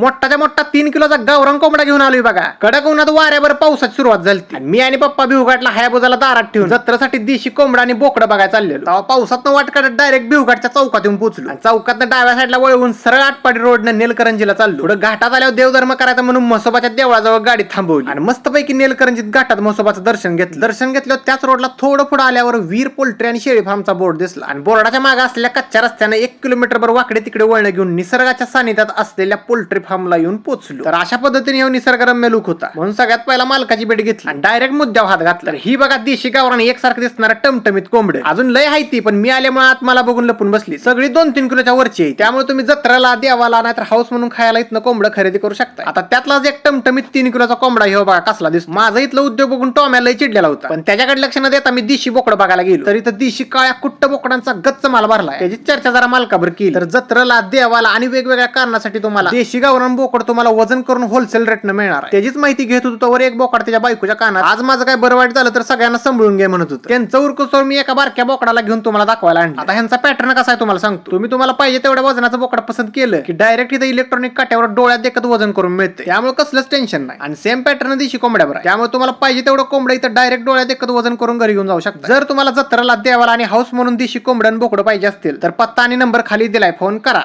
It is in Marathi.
मोठाच्या मोठा तीन किलोचा गावरान कोंबडा घेऊन आलोय बघा. कडक उन्हात वाऱ्यावर पावसाची सुरुवात झाली आणि मी आणि पप्पा बिवघाटला हायाबुजाला दारात ठेवून जत्रासाठी देशी कोंबडा आणि बोकडं बघायला चाललेलो. तेव्हा पावसात वाट काढत डायरेक्ट बिवघाटच्या चौकात येऊन पोहोचलो चौकात डाव्या साईडला वळवून सरळ आटपाडी रोडनं नेलकरंजीला चाललो. पुढे घाटात आल्यावर देवधर्म करायचा म्हणून म्हसोबाच्या देवळाजवळ गाडी थांबवली. आणि मस्तपैकी नेलकरंजीत घाटात म्हसोबाचं दर्शन घेतलं. दर्शन घेतलं त्याच रोडला थोडं पुढे आल्यावर वीर पोल्ट्री आणि शेळी फार्मचा बोर्ड दिसला. आणि बोर्डाच्या मागे असलेल्या कच्च्या रस्त्याने एक किलोमीटर भर वाकडे तिकडे वळणं घेऊन निसर्गाच्या सानिध्यात असलेल्या पोल्ट्री फार्मला येऊन पोहोचलो तर अशा पद्धतीने येऊन निसर्गरम्य लुक होता. म्हणून सगळ्यात पहिला मालकाची भेट घेतली. आणि डायरेक्ट मुद्द्यावर हात घातला. ही बघा देशी गावरान एकसारखं दिसणारा टमटमीत कोंबडे. अजून लय आहे ती पण मी आल्यामुळे आत मला बघून लपून बसली. सगळी दोन तीन किलोच्या वरची आहे. त्यामुळे तुम्ही जत्राला देवाला नाहीतर हाऊस म्हणून खायला इथनं कोंबडं खरेदी करू शकता आता त्यातलाच एक टमटमीत तीन किलोचा कोंबडा हे हो बघा कसला दिसतो. माझा इथलं उद्योग बघून टॉम्याला चिडलेला होता. पण त्याच्याकडे लक्ष न देता मी देशी बोकड बघायला गेलो. तर इथं देशी काळ्या कुट्ट बोकडांचा गच्च माल भरला त्याची चर्चा जरा मालकाभर केली. तर जत्राला देवाला आणि वेगवेगळ्या कारणासाठी तुम्हाला देशी गावरान बोकड तुम्हाला वजन करून होलसेल रेटनं मिळणार त्याचीच माहिती घेत होतो तोवर एक बोकड त्याच्या बायकोच्या कानात. आज माझं काय बरं वाईट झालं तर सगळ्यांना सांभाळून घे म्हणत होतं. त्यांचं सोड मी एका बारक्या बोकडाला घेऊन तुम्हाला दाखवायला आणलं. आता ह्यांचा पॅटर्न कसा आहे तुम्हाला सांगतो. तुम्ही तुम्हाला पाहिजे तेवढ्या वजनाचं बोकड पसंत केलं की डायरेक्ट इथं इलेक्ट्रॉनिक काट्यावर डोळ्यात देखत वजन करून मिळते त्यामुळे कसलंच टेन्शन नाही. आणि सेम पॅटर्न दिशी कोंबड्यावर त्यामुळे तुम्हाला पाहिजे तेवढं कोंबडं इथं डायरेक्ट डोळ्यात देखत वजन करून घरी घेऊन जाऊ शकता. जर तुम्हाला जत्राला देवाला आणि हाऊस म्हणून दिशी कोंबड्यान बोकडं पाहिजे असतील तर पत्ता आणि नंबर खाली दिलाय. फोन करा.